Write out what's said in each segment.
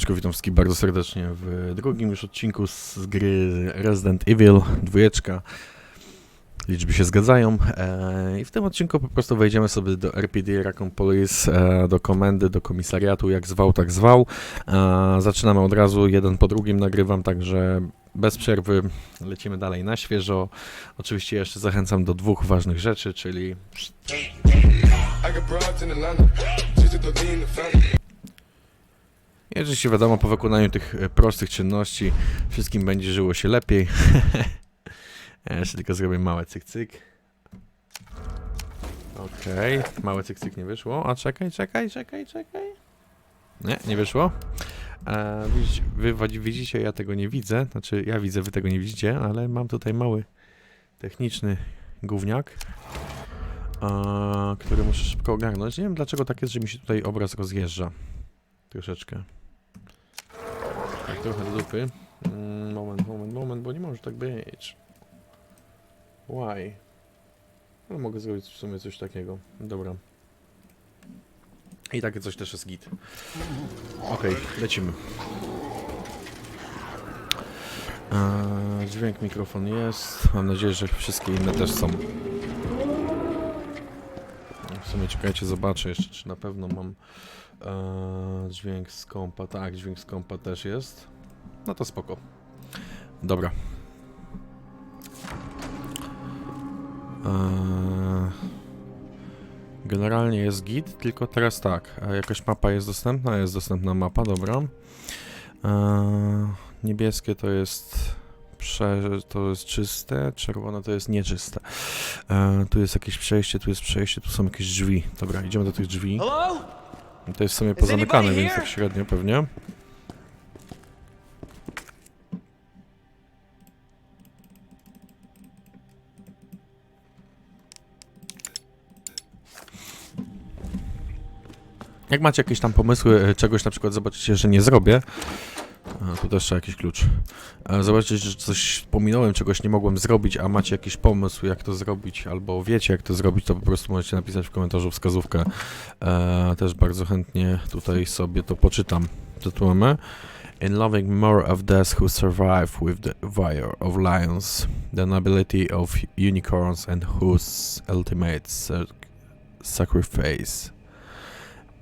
Siemaneczko, witam wszystkich bardzo serdecznie w drugim już odcinku z, gry Resident Evil 2. Liczby się zgadzają e, i w tym odcinku po prostu wejdziemy sobie do RPD Raccoon Police, e, do komendy, do komisariatu, jak zwał, tak zwał. E, zaczynamy od razu, jeden po drugim nagrywam, także bez przerwy lecimy dalej na świeżo. Oczywiście jeszcze zachęcam do dwóch ważnych rzeczy, czyli I oczywiście wiadomo, po wykonaniu tych e, prostych czynności wszystkim będzie żyło się lepiej. Ja jeszcze tylko zrobię małe cyk-cyk. Okej, małe cyk-cyk nie wyszło. A czekaj, czekaj, czekaj, czekaj. Nie, nie wyszło. E, wy widzicie, ja tego nie widzę. Znaczy, ja widzę, wy tego nie widzicie, ale mam tutaj mały techniczny gówniak, e, który muszę szybko ogarnąć. Nie wiem, dlaczego tak jest, że mi się tutaj obraz rozjeżdża. Troszeczkę. Tak, trochę do dupy. Mm, moment, moment, moment, bo nie może tak być. Why? Ale mogę zrobić w sumie coś takiego. Dobra. I takie coś też jest git. Okej, lecimy. Eee, dźwięk, mikrofon jest. Mam nadzieję, że wszystkie inne też są. W sumie czekajcie, zobaczę jeszcze, czy na pewno mam Eee, dźwięk z kompa, tak, dźwięk z kompa też jest. No to spoko. Dobra. Generalnie jest git, tylko teraz tak. Jakaś mapa jest dostępna? Jest dostępna mapa, dobra. Niebieskie to jest prze, to jest czyste, czerwone to jest nieczyste. Eee, tu jest jakieś przejście, tu jest przejście, tu są jakieś drzwi. Dobra, idziemy do tych drzwi. Hello? To jest w sumie pozamykane, więc tak średnio pewnie. Jak macie jakieś tam pomysły, e, czegoś na przykład zobaczycie, że nie zrobię. Też trzeba jakiś klucz. E, Zobaczycie, że coś pominąłem, czegoś nie mogłem zrobić, a macie jakiś pomysł, jak to zrobić, albo wiecie, jak to zrobić, to po prostu możecie napisać w komentarzu wskazówkę. E, też bardzo chętnie tutaj sobie to poczytam. Co tu mamy? In loving more of death who survive with the fire of lions, the nobility of unicorns and whose ultimate sac- sacrifice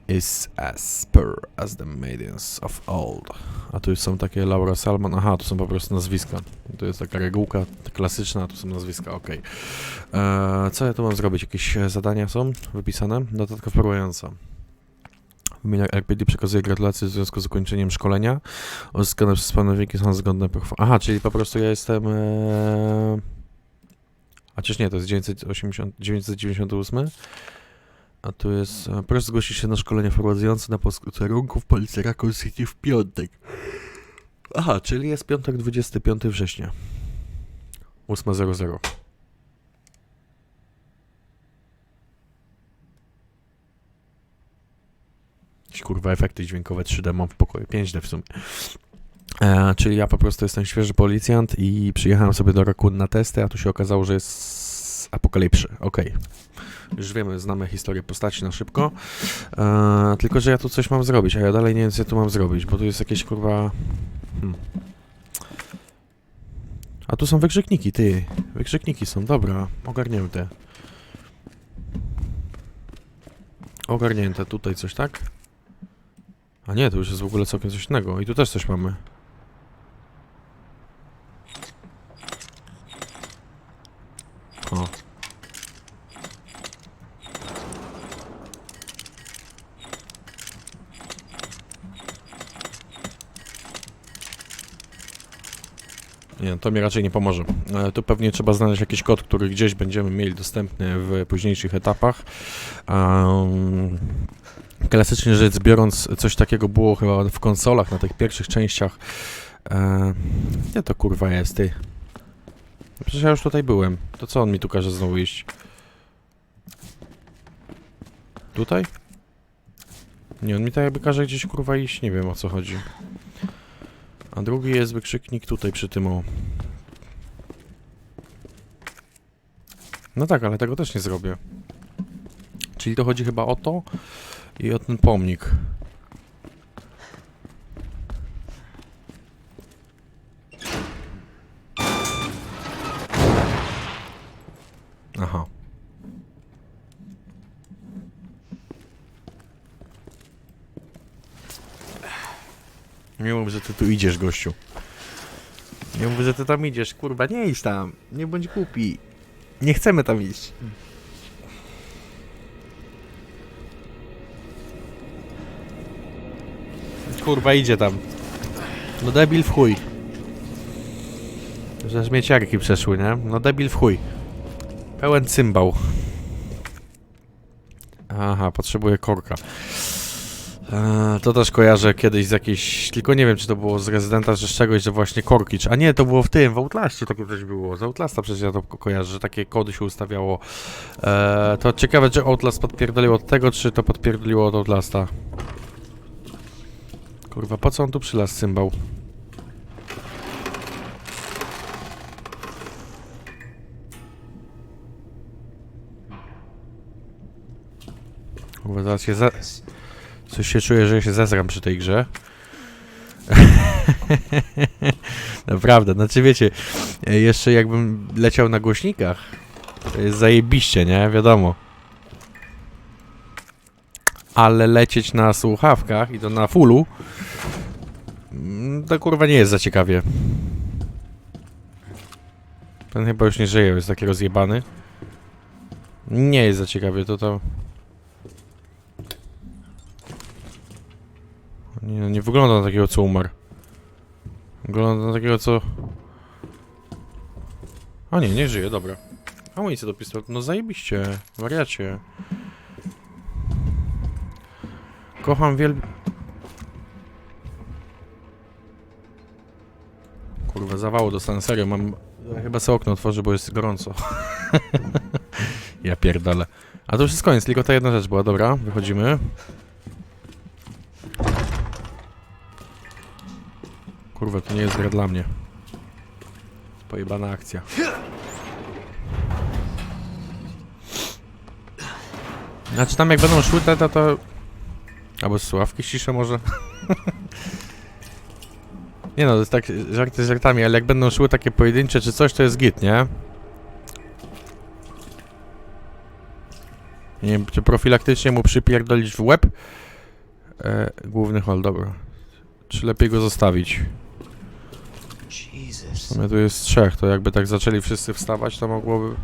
is as pure as the maidens of old. A tu są takie Laura Salman, aha, tu są po prostu nazwiska. To jest taka regułka klasyczna, tu są nazwiska, okej. Eee, Co ja tu mam zrobić? Jakieś e, zadania są wypisane? Notatka wprowadzająca. W imieniu RPD przekazuję gratulacje w związku z ukończeniem szkolenia. Uzyskane przez panowiki są zgodne pochwały. Aha, czyli po prostu ja jestem... Eee... A przecież nie, to jest 980, 998. A tu jest... Proszę zgłosić się na szkolenie wprowadzające na posterunku w Policji Raccoon City w piątek. Aha, czyli jest piątek 25 września. 8.00. Jakieś kurwa efekty dźwiękowe 3D mam w pokoju, 5D w sumie. E, czyli ja po prostu jestem świeży policjant i przyjechałem sobie do Raccoon na testy, a tu się okazało, że jest apokalipsy. Okej. Już wiemy, znamy historię postaci na szybko. E, tylko, że ja tu coś mam zrobić, a ja dalej nie wiem, co tu mam zrobić, bo tu jest jakieś kurwa... Hmm. A tu są wykrzykniki, ty. Wykrzykniki są, dobra, ogarnięte. Ogarnięte, tutaj coś, tak? A nie, to już jest w ogóle całkiem coś innego. I tu też coś mamy. O. Nie, to mi raczej nie pomoże. E, tu pewnie trzeba znaleźć jakiś kod, który gdzieś będziemy mieli dostępny w późniejszych etapach. Klasycznie rzecz biorąc, coś takiego było chyba w konsolach, na tych pierwszych częściach. E, gdzie to kurwa jest, ty? Przecież ja już tutaj byłem. To co on mi tu każe znowu iść? Tutaj? Nie, on mi tak jakby każe gdzieś kurwa iść, nie wiem o co chodzi. A drugi jest wykrzyknik tutaj przy tym o. No tak, ale tego też nie zrobię. Czyli to chodzi chyba o to i o ten pomnik. Aha. Nie mów, że ty tu idziesz, gościu. Nie mów, że ty tam idziesz. Kurwa, nie idź tam. Nie bądź głupi. Nie chcemy tam iść. Kurwa, idzie tam. No debil w chuj. Że śmieciarki przeszły, nie? No debil w chuj. Pełen cymbał. Aha, potrzebuję korka. Eee, to też kojarzę kiedyś z jakiejś, tylko nie wiem czy to było z rezydenta, czy z czegoś, że właśnie korki, czy, a nie, to było w tym, w Outlastie takie coś było, z Outlasta przecież ja to ko- kojarzę, że takie kody się ustawiało. Eee, to ciekawe, czy Outlast podpierdolił od tego, czy to podpierdoliło od Outlasta. Kurwa, po co on tu przylazł, cymbał? Kurwa, zaraz się za... Coś się czuję, że się zezram przy tej grze. Naprawdę, znaczy wiecie, e, jeszcze jakbym leciał na głośnikach, to jest zajebiście, nie? Wiadomo. Ale lecieć na słuchawkach i to na fullu, mm, to kurwa nie jest za ciekawie. Ten chyba już nie żyje, jest taki rozjebany. Nie jest za ciekawie, to to... Nie, no, nie wygląda na takiego, co umarł. Wygląda na takiego, co... A nie, nie żyje, dobra. Amunicję do pistoletu, no zajebiście, wariacie. Kocham wiel... Kurwa, zawało dostanę, serio, mam... Chyba sobie okno otworzę, bo jest gorąco. ja pierdolę. A to już jest koniec, tylko ta jedna rzecz była, dobra, wychodzimy. Kurwa, to nie jest gra dla mnie. Pojebana akcja. Znaczy tam jak będą szły te, to to... Albo sławki ściszę może? nie no, to jest tak żarty z żartami, ale jak będą szły takie pojedyncze czy coś, to jest git, nie? Nie wiem, czy profilaktycznie mu przypierdolić w łeb? E, główny hol, dobra. Czy lepiej go zostawić? W Jesus. sumie tu jest trzech, to jakby tak zaczęli wszyscy wstawać, to mogłoby...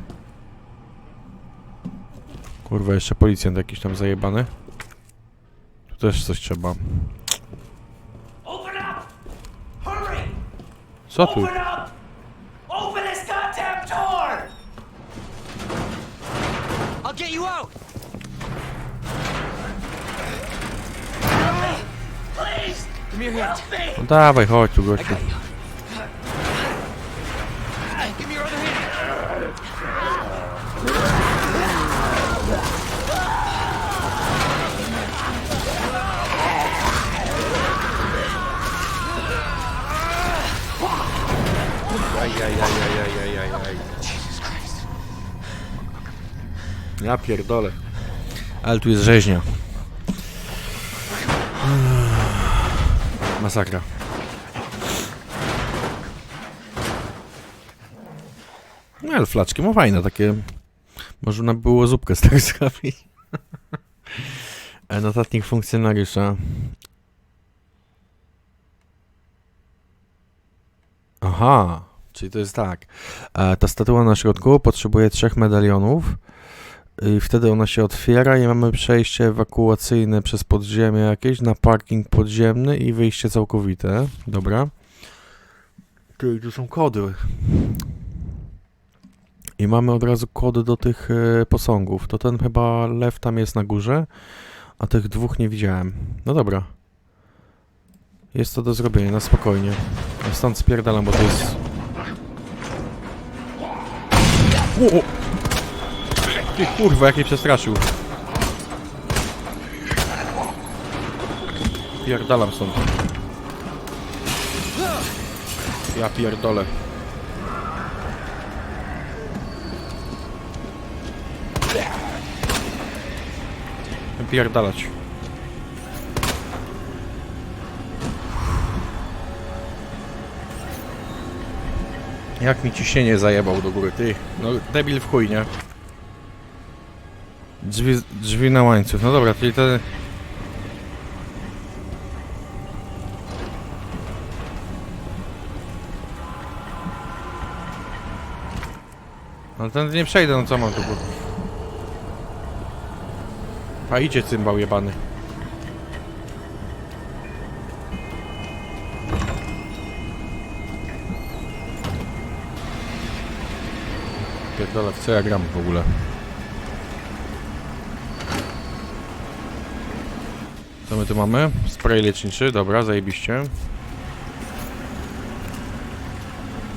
Kurwa, jeszcze policjant jakiś tam zajebany. Tu też coś trzeba. Co tu? No dawaj, chodź tu gościu. Ja pierdolę. Ale tu jest rzeźnia. Masakra. No ale flaczki ma fajne, takie... Można było zupkę z tego zrobić. Notatnik funkcjonariusza. Aha, czyli to jest tak. E, ta statua na środku potrzebuje trzech medalionów. I wtedy ona się otwiera i mamy przejście ewakuacyjne przez podziemie jakieś na parking podziemny i wyjście całkowite. Dobra. Ty, tu są kody. I mamy od razu kody do tych e, posągów. To ten chyba lew tam jest na górze, a tych dwóch nie widziałem. No dobra. Jest to do zrobienia, na spokojnie. Stąd spierdalam, bo to jest... Ty kurwa, jak mnie przestraszył. Pierdalam stąd. Ja pierdolę. Pierdalać. Jak mi ciśnienie zajebał do góry, ty. No debil w chuj, nie? Drzwi, drzwi na łańcuch. No dobra, czyli te... Ale ten nie przejdę, no co mam tu? bo- A idzie cymbał jebany. Pierdolę, w co ja gram w ogóle? My tu mamy? Spray leczniczy, dobra, zajebiście.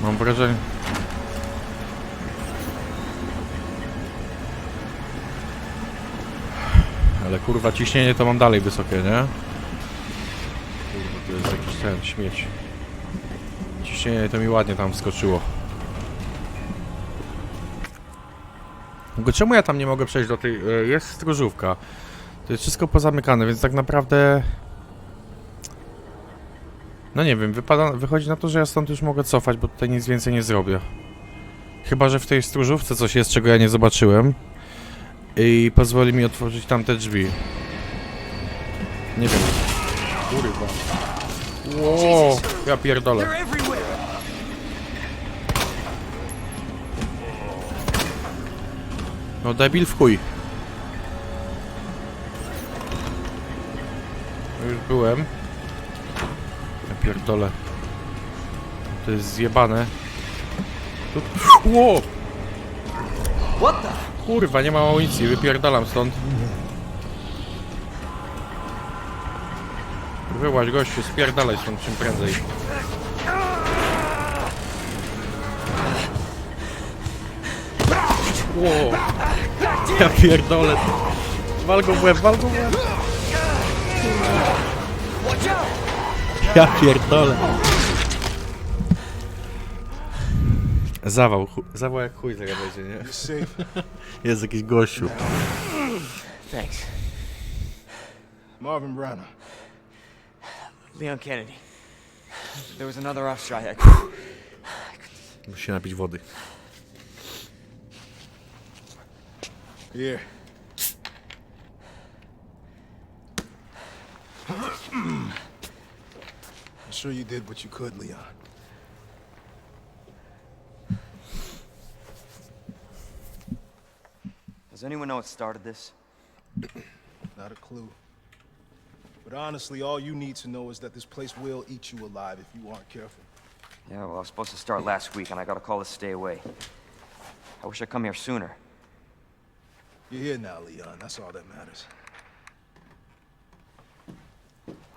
Mam wrażenie... Ale kurwa ciśnienie to mam dalej wysokie, nie? Kurwa, to jest jakiś ten śmieć. Ciśnienie to mi ładnie tam wskoczyło. Tylko czemu ja tam nie mogę przejść do tej... e, Jest stróżówka. To jest wszystko pozamykane, więc tak naprawdę... No nie wiem, wypada, wychodzi na to, że ja stąd już mogę cofać, bo tutaj nic więcej nie zrobię. Chyba, że w tej stróżówce coś jest, czego ja nie zobaczyłem. I pozwoli mi otworzyć tamte drzwi. Nie wiem. Kurwa. Ło, ja pierdolę. No debil w chuj. Już byłem. Ja pierdolę. To jest zjebane. Tu... Ło! What the? Kurwa, nie ma amunicji, wypierdalam stąd. Wyłaź gościu, spierdalaj stąd czym prędzej. Ło! Ja pierdolę. Wal go w łeb, wal go w łeb. Ja pierdolę. Zawał, chu- zawał jak chuj zaraz będzie, nie? Safe. Jest jakiś gościu. Thanks. Marvin Branner. Leon Kennedy. There was another off strike. Musi się napić wody. Here. I'm sure you did what you could, Leon. Does anyone know what started this? Not a clue. But honestly, all you need to know is that this place will eat you alive if you aren't careful. Yeah, well, I was supposed to start last week, and I got a call to stay away. I wish I'd come here sooner. You're here now, Leon. That's all that matters.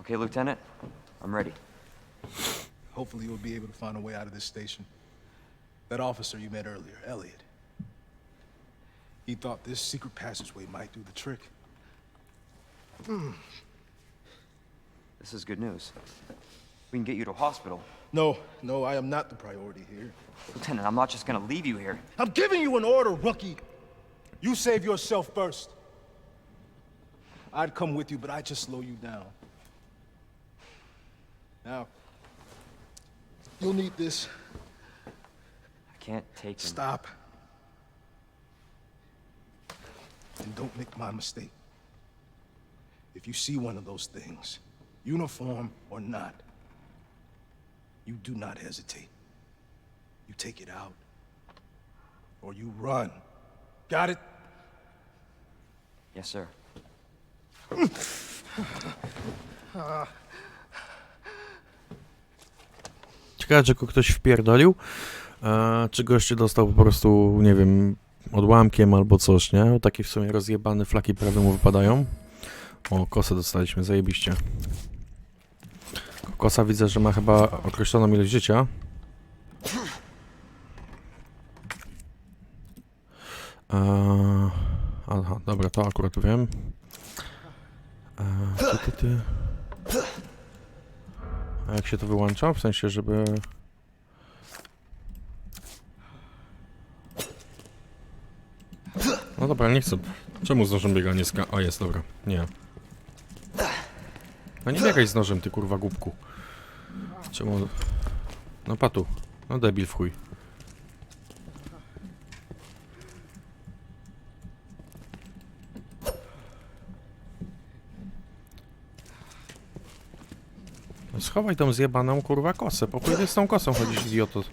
Okay, Lieutenant? I'm ready. Hopefully, you'll be able to find a way out of this station. That officer you met earlier, Elliot. He thought this secret passageway might do the trick. This is good news. We can get you to a hospital. No, no, I am not the priority here. Lieutenant, I'm not just gonna leave you here. I'm giving you an order, rookie. You save yourself first. I'd come with you, but I just slow you down. Now, you'll need this. I can't take him. Stop. And don't make my mistake. If you see one of those things, uniform or not, you do not hesitate. You take it out. Or you run. Got it? Yes, sir. Ciekawe, ah. Czy go ktoś wpierdolił, e, czy goście dostał po prostu, nie wiem, odłamkiem albo coś, nie? Takie w sumie rozjebane flaki prawie mu wypadają. O, kosę dostaliśmy, zajebiście. Kosa widzę, że ma chyba określoną ilość życia. Eee, aha, dobra, to akurat wiem. Eee, ty, ty, ty. A jak się to wyłącza? W sensie, żeby... No dobra, nie chcę. Czemu z nożem biega ska... O, jest, dobra. Nie. No nie biegaj z nożem, ty kurwa głupku. Czemu... No patu. No debil w chuj. Schowaj tą zjebaną kurwa kosę. Po z tą kosą chodzisz, idioto.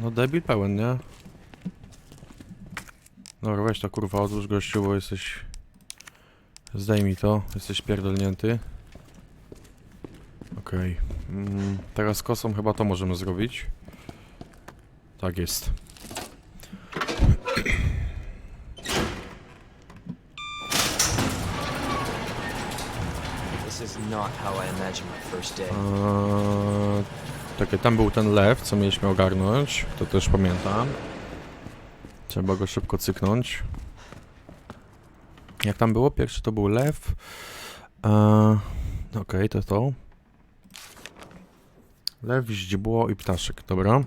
No debil pełen, nie? Dobra, weź to kurwa, odłóż gościu, bo jesteś... Zdejmij to, jesteś pierdolnięty. Okej. Mm, teraz kosą chyba to możemy zrobić. Tak jest. This is not how I imagined my first day. Eee, tam był ten lew, co mieliśmy ogarnąć. To też pamiętam. Trzeba go szybko cyknąć. Jak tam było? Pierwszy to był lew. Eee, Okej, to to. Lew, źdźbło i ptaszek, dobra.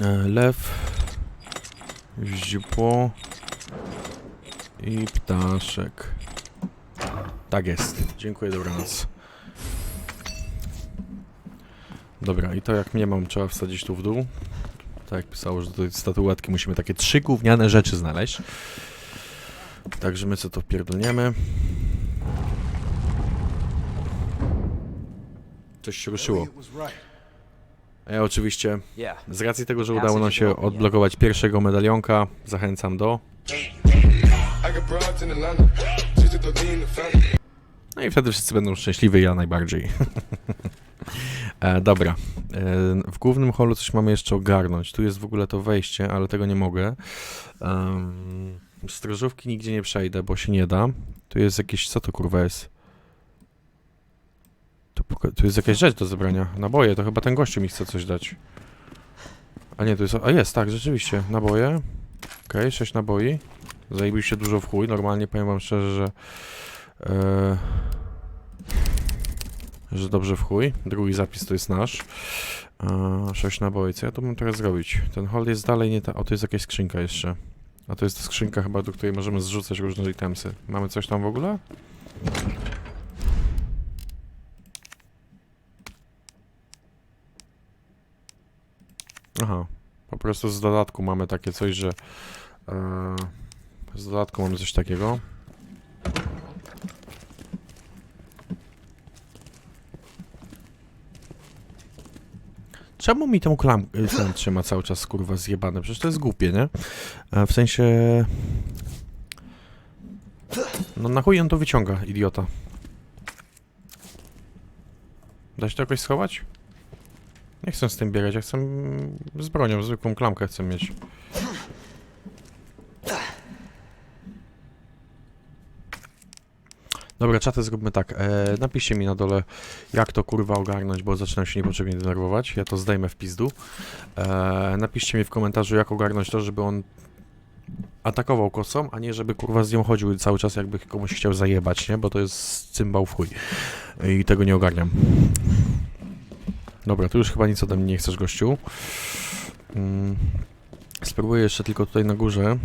Eee, lew, źdźbło i ptaszek. Tak jest. Dziękuję, dobranoc. Dobra, i to jak mnie mam, trzeba wsadzić tu w dół. Tak jak pisało, że do tej statuetki musimy takie trzy gówniane rzeczy znaleźć. Także my co to wpierdolniemy. Coś się ruszyło. Ja oczywiście, Yeah. z racji tego, że udało nam się odblokować pierwszego medalionka, zachęcam do... No i wtedy wszyscy będą szczęśliwi, ja najbardziej. e, dobra. E, w głównym holu coś mamy jeszcze ogarnąć. Tu jest w ogóle to wejście, ale tego nie mogę. Um, strażówki nigdzie nie przejdę, bo się nie da. Tu jest jakieś... Co to kurwa jest? Tu, tu jest jakaś rzecz do zebrania. Naboje, to chyba ten gościu mi chce coś dać. A nie, to jest... A jest, tak, rzeczywiście. Naboje. Okej, sześć naboi. Zajebił się dużo w chuj. Normalnie powiem wam szczerze, że... Eee, że dobrze w chuj. Drugi zapis to jest nasz. Eee, 6 naboi. Co ja tu mam teraz zrobić? Ten hold jest dalej nie ta... O, to jest jakaś skrzynka jeszcze. A to jest ta skrzynka chyba, do której możemy zrzucać różne itemsy. Mamy coś tam w ogóle? Aha. Po prostu z dodatku mamy takie coś, że... Eee, z dodatku mamy coś takiego. Czemu mi tą klamkę ten trzyma cały czas kurwa zjebane? Przecież to jest głupie, nie? E, W sensie... No na chuj on to wyciąga, idiota. Da się to jakoś schować? Nie chcę z tym biegać, ja chcę z bronią, zwykłą klamkę chcę mieć. Dobra, czaty zróbmy tak. E, napiszcie mi na dole, jak to kurwa ogarnąć, bo zaczynam się niepotrzebnie denerwować. Ja to zdejmę w pizdu. E, napiszcie mi w komentarzu, jak ogarnąć to, żeby on atakował kosą, a nie żeby kurwa z nią chodził cały czas, jakby komuś chciał zajebać, nie? Bo to jest cymbał w chuj. I tego nie ogarniam. Dobra, tu już chyba nic ode mnie nie chcesz, gościu. Mm. Spróbuję jeszcze tylko tutaj na górze.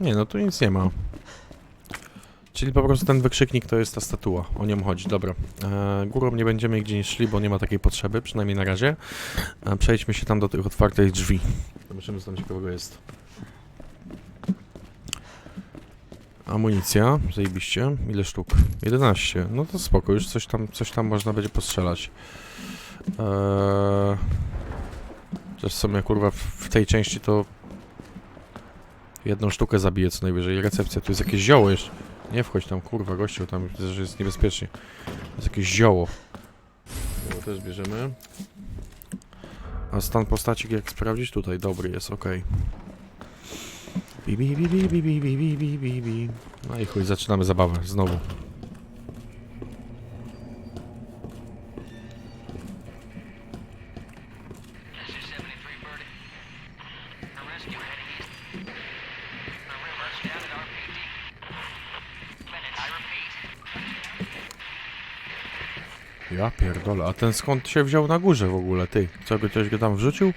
Nie, no tu nic nie ma. Czyli po prostu ten wykrzyknik to jest ta statua, o nią chodzi, dobra. E, górą nie będziemy gdzie nie szli, bo nie ma takiej potrzeby, przynajmniej na razie. E, przejdźmy się tam do tych otwartych drzwi. Zobaczymy co tam ciekawego jest. Amunicja, zajebiście. Ile sztuk? 11. No to spoko, już coś tam, coś tam można będzie postrzelać. Eee... W sumie kurwa w, w tej części to jedną sztukę zabiję co najwyżej. Recepcja, tu jest jakieś zioło jeszcze. Nie wchodź tam, kurwa, gościu, tam jest niebezpiecznie. To jest jakieś zioło. To też bierzemy. A stan postaci jak sprawdzić? Tutaj, dobry jest. Bi, bi, bi, bi, bi, bi, bi, bi, bi, bi, bi. No i chuj, zaczynamy zabawę, znowu. Ja pierdolę, a ten skąd się wziął na górze w ogóle, ty? Co, go ktoś go tam wrzucił?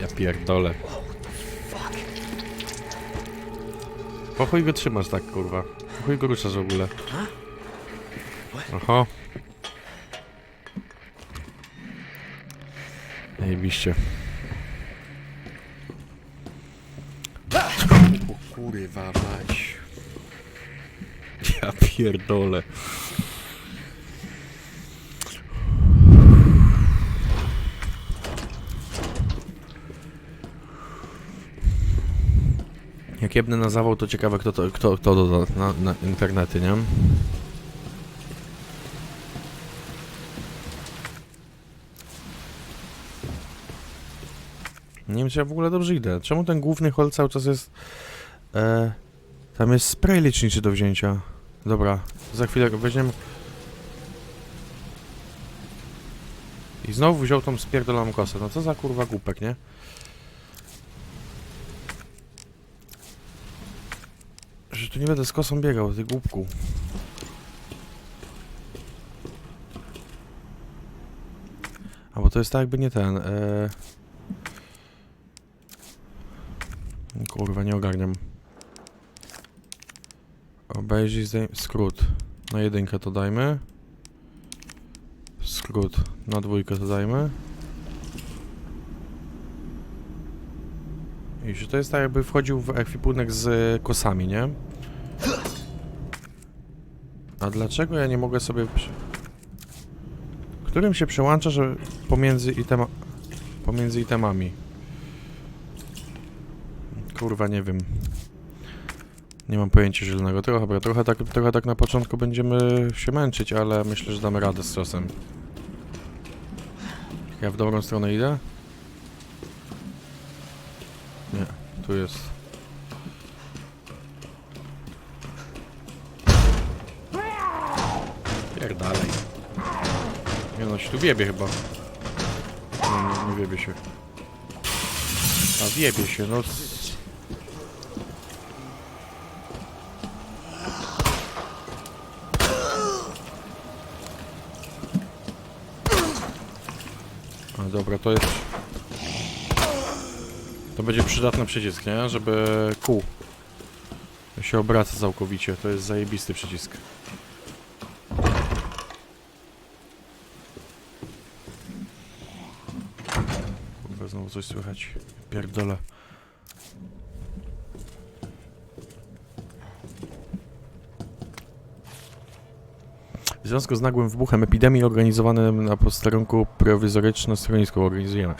Ja pierdolę. Po chuj go trzymasz tak, kurwa? Po chuj go ruszasz w ogóle? Aha. Zajebiście. O kurwa mać. Ja pierdolę. Jak jebnę na zawał, to ciekawe kto to, kto, kto doda na, na internety, nie? Wiem, czy ja w ogóle dobrze idę. Czemu ten główny hol cały czas jest... E, tam jest spray leczniczy do wzięcia. Dobra, za chwilę go weźmiemy. I znowu wziął tą spierdoloną kosę. No co za kurwa głupek, nie? Że tu nie będę z kosą biegał, ty głupku. A bo to jest tak jakby nie ten. E... Kurwa, nie ogarniam. Obejrzyj skrót. Na jedynkę to dajmy. Skrót. Na dwójkę to dajmy. I że to jest tak jakby wchodził w ekwipunek z kosami, nie? A dlaczego ja nie mogę sobie... Którym się przełącza, że pomiędzy itema... Pomiędzy itemami. Kurwa, nie wiem. Nie mam pojęcia zielonego. Trochę, trochę tak, trochę tak na początku będziemy się męczyć, ale myślę, że damy radę z czasem. Ja w dobrą stronę idę? Nie, tu jest. Pierdalej. Nie no, się tu wiebie chyba. Nie, nie, nie wiebie się. A wiebie się, no. S- A dobra, to jest... To będzie przydatny przycisk, nie? Żeby kół się obraca całkowicie. To jest zajebisty przycisk. Kurwa, znowu coś słychać. Pierdolę. W związku z nagłym wybuchem epidemii organizowanym na posterunku prowizoryczne schronisko organizujemy.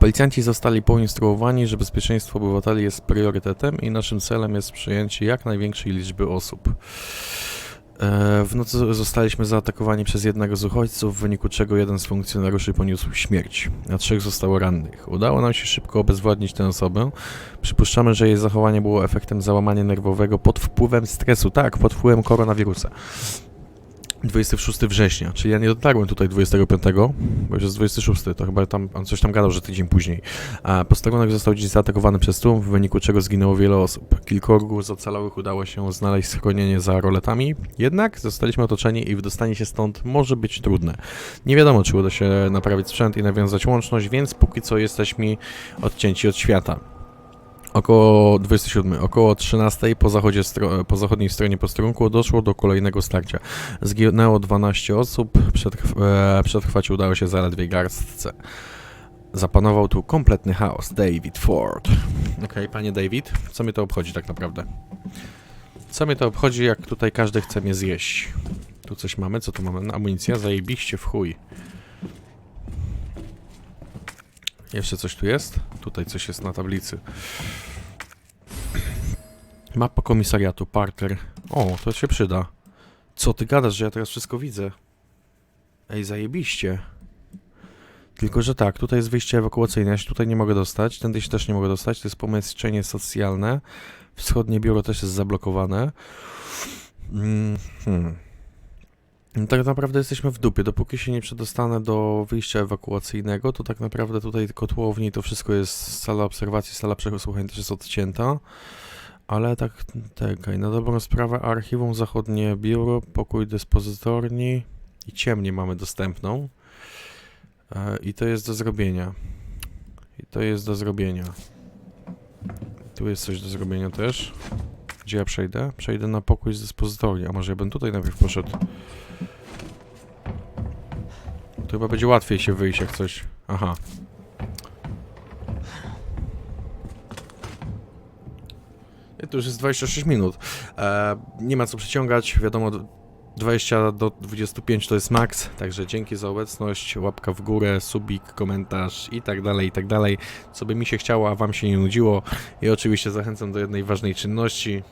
Policjanci zostali poinstruowani, że bezpieczeństwo obywateli jest priorytetem i naszym celem jest przyjęcie jak największej liczby osób. E, W nocy zostaliśmy zaatakowani przez jednego z uchodźców, w wyniku czego jeden z funkcjonariuszy poniósł śmierć, a trzech zostało rannych. Udało nam się szybko obezwładnić tę osobę. Przypuszczamy, że jej zachowanie było efektem załamania nerwowego pod wpływem stresu, tak, pod wpływem koronawirusa. 26 września, czyli ja nie dotarłem tutaj 25, bo już jest 26, to chyba tam on coś tam gadał, że tydzień później. A został dziś zaatakowany przez tłum, w wyniku czego zginęło wiele osób. Kilkorgu z ocalałych udało się znaleźć schronienie za roletami, jednak zostaliśmy otoczeni i wydostanie się stąd może być trudne. Nie wiadomo, czy uda się naprawić sprzęt i nawiązać łączność, więc póki co jesteśmy odcięci od świata. Około 27, około 13 po, zachodzie po zachodniej stronie posterunku doszło do kolejnego starcia. Zginęło 12 osób, przetrw, e, przetrwać udało się zaledwie garstce. Zapanował tu kompletny chaos. David Ford. Okej, panie David, co mnie to obchodzi tak naprawdę? Co mnie to obchodzi, jak tutaj każdy chce mnie zjeść? Tu coś mamy, co tu mamy? Amunicja, zajebiście w chuj. Jeszcze coś tu jest? Tutaj coś jest na tablicy. Mapa komisariatu, Parker. O, to się przyda. Co ty gadasz, że ja teraz wszystko widzę? Ej, zajebiście. Tylko, że tak, tutaj jest wyjście ewakuacyjne, ja się tutaj nie mogę dostać, tędy się też nie mogę dostać, to jest pomieszczenie socjalne. Wschodnie biuro też jest zablokowane. Mm, hmm. No tak naprawdę jesteśmy w dupie. Dopóki się nie przedostanę do wyjścia ewakuacyjnego, to tak naprawdę tutaj kotłowni to wszystko jest sala obserwacji, sala przesłuchań też jest odcięta. Ale tak, czekaj, na dobrą sprawę archiwum zachodnie biuro, pokój dyspozytorni i ciemnie mamy dostępną. E, I to jest do zrobienia. I to jest do zrobienia. Tu jest coś do zrobienia też. Gdzie ja przejdę? Przejdę na pokój z dyspozytorni. A może ja bym tutaj najpierw poszedł? chyba będzie łatwiej się wyjść jak coś. Aha. To już jest 26 minut. E, nie ma co przeciągać, wiadomo, d- 20 do 25 to jest maks, także dzięki za obecność, łapka w górę, subik, komentarz i tak dalej, i tak dalej, co by mi się chciało, a wam się nie nudziło. I oczywiście zachęcam do jednej ważnej czynności,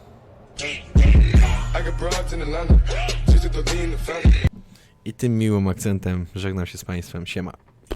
i tym miłym akcentem żegnam się z państwem, siema.